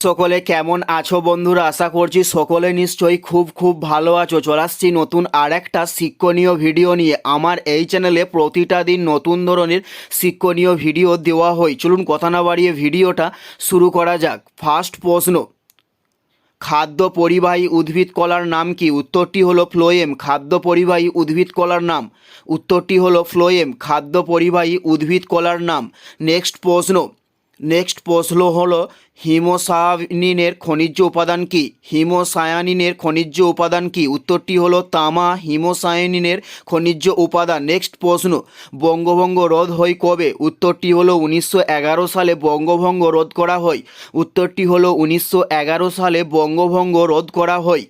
সকলে কেমন আছো বন্ধুরা? আশা করছি সকলে নিশ্চয়ই খুব খুব ভালো আছো। চলে আসছি নতুন আর একটা শিক্ষণীয় ভিডিও নিয়ে। আমার এই চ্যানেলে প্রতিটা দিন নতুন ধরনের শিক্ষণীয় ভিডিও দেওয়া হয়। চলুন কথা না বাড়িয়ে ভিডিওটা শুরু করা যাক। ফার্স্ট প্রশ্ন, খাদ্য পরিবাহী উদ্ভিদ কলার নাম কি? উত্তরটি হলো ফ্লোয়েম। খাদ্য পরিবাহী উদ্ভিদ কলার নাম? উত্তরটি হলো ফ্লোয়েম। খাদ্য পরিবাহী উদ্ভিদ কলার নাম? নেক্সট প্রশ্ন নেক্সট প্রশ্ন হলো, হিমোসায়ানিনের খনিজ উপাদান কি? হিমোসায়ানিনের খনিজ উপাদান কি? উত্তরটি হলো তামা, হিমোসায়ানিনের খনিজ উপাদান। নেক্সট প্রশ্ন, বঙ্গভঙ্গ রোধ হয় কবে? উত্তরটি হলো উনিশশো এগারো সালে বঙ্গভঙ্গ রোধ করা হয়। উত্তরটি হলো উনিশশো এগারো সালে বঙ্গভঙ্গ রোধ করা হয়।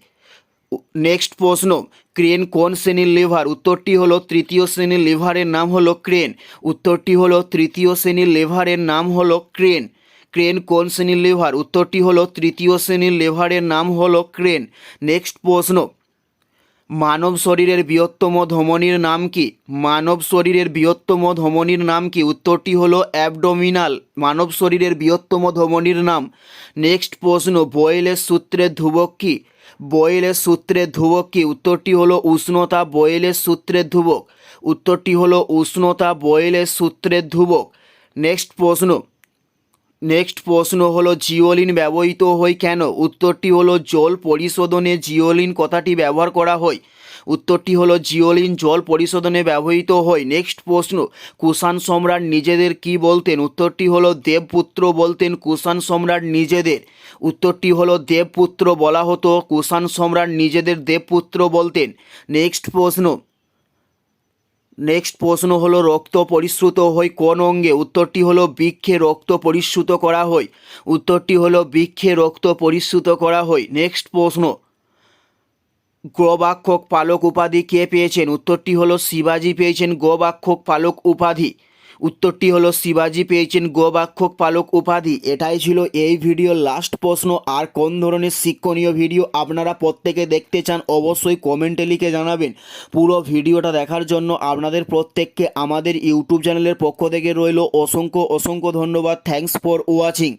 নেক্সট প্রশ্ন, ক্রেন কোন শ্রেণির লিভার? উত্তরটি হলো তৃতীয় শ্রেণির লিভারের নাম হলো ক্রেন। উত্তরটি হলো তৃতীয় শ্রেণির লিভারের নাম হলো ক্রেন। ক্রেন কোন শ্রেণির লিভার? উত্তরটি হলো তৃতীয় শ্রেণির লিভারের নাম হলো ক্রেন। নেক্সট প্রশ্ন মানব শরীরের বৃহত্তম ধমনীর নাম কি? মানব শরীরের বৃহত্তম ধমনীর নাম কি? উত্তরটি হলো অ্যাবডোমিনাল। মানব শরীরের বৃহত্তম ধমনীর নাম। নেক্সট প্রশ্ন, বয়েলের সূত্রের ধ্রুবক কি? বয়েলের সূত্রের ধ্রুবক কি? উত্তরটি হলো উষ্ণতা বয়েলের সূত্রের ধ্রুবক। উত্তরটি হলো উষ্ণতা বয়েলের সূত্রের ধ্রুবক। নেক্সট প্রশ্ন নেক্সট প্রশ্ন হলো, জিওলিন ব্যবহৃত হয় কেন? উত্তরটি হলো, জল পরিশোধনে জিওলিন কথাটি ব্যবহার করা হয়। উত্তরটি হলো, জিওলিন জল পরিশোধনে ব্যবহৃত হয়। নেক্সট প্রশ্ন, কুষাণ সম্রাট নিজেদের কি বলতেন? উত্তরটি হলো, দেবপুত্র বলতেন, কুষাণ সম্রাট নিজেদের। উত্তরটি হলো, দেবপুত্র বলা হতো, কুষাণ সম্রাট নিজেদের দেবপুত্র বলতেন। নেক্সট প্রশ্ন নেক্সট প্রশ্ন হলো, রক্ত পরিশ্রুত হয় কোন অঙ্গে? উত্তরটি হলো, বৃক্ষে রক্ত পরিশ্রুত করা হয় উত্তরটি হলো, বৃক্ষে রক্ত পরিশ্রুত করা হয় নেক্সট প্রশ্ন। গোবাক্ষক পালক উপাধি কে পেয়েছেন? উত্তরটি হলো, শিবাজি পেয়েছেন গোবাক্ষক পালক উপাধি। উত্তরটি হলো, শিবাজি পেয়েছেন গোবাক্ষক পালক উপাধি। এটাই ছিল এই ভিডিওর লাস্ট প্রশ্ন। আর কোন ধরনের শিক্ষণীয় ভিডিও আপনারা প্রত্যেকে দেখতে চান, অবশ্যই কমেন্টে লিখে জানাবেন। পুরো ভিডিওটা দেখার জন্য আপনাদের প্রত্যেককে আমাদের ইউটিউব চ্যানেলের পক্ষ থেকে রইল অসংখ্য অসংখ্য ধন্যবাদ। Thanks for watching